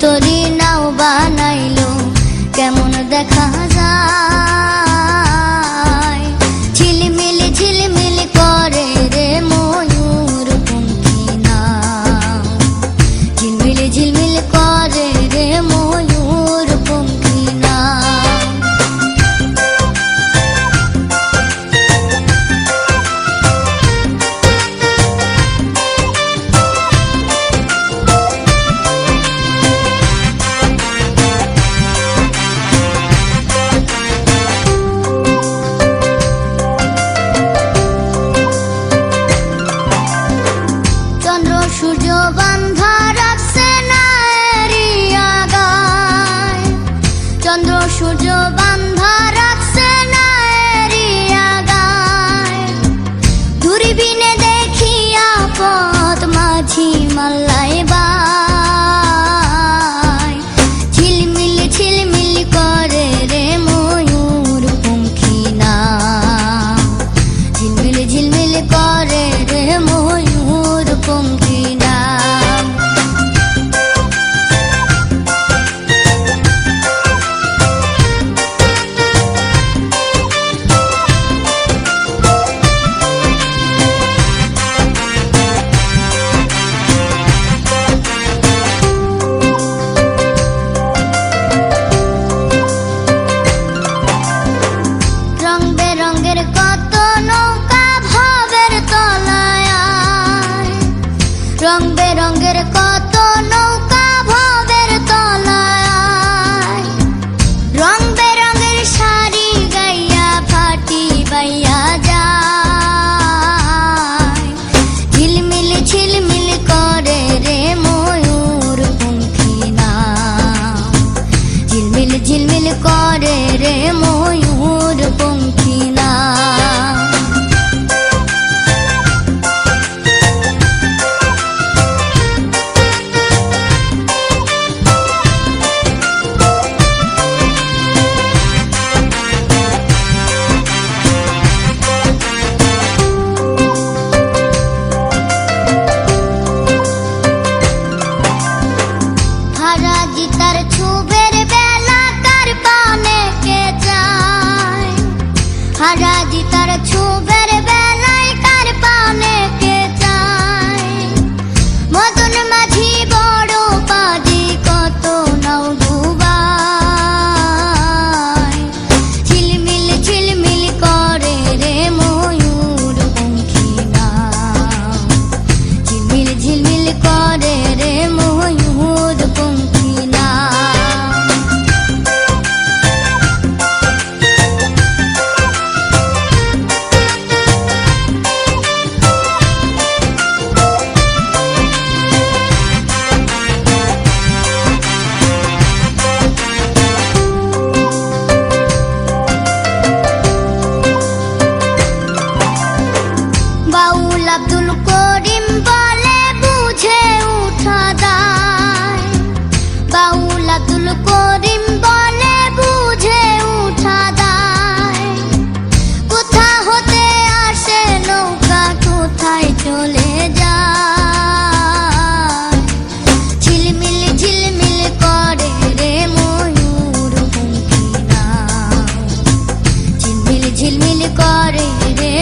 তরি নাও বানাইলো কেমন দেখা যায়? son রং বেরঙ্গের কথা তার ছুবের বেলা কার পানে কে যায়? হারাজি তার আব্দুল করিম বলে বুঝে উঠা দায় বাউল আব্দুল করিম বলে বুঝে উঠা দায় কোথা হতে আসে নৌকা, কোথায় চলে ঝিলমিল করে রে ময়ূর করে রে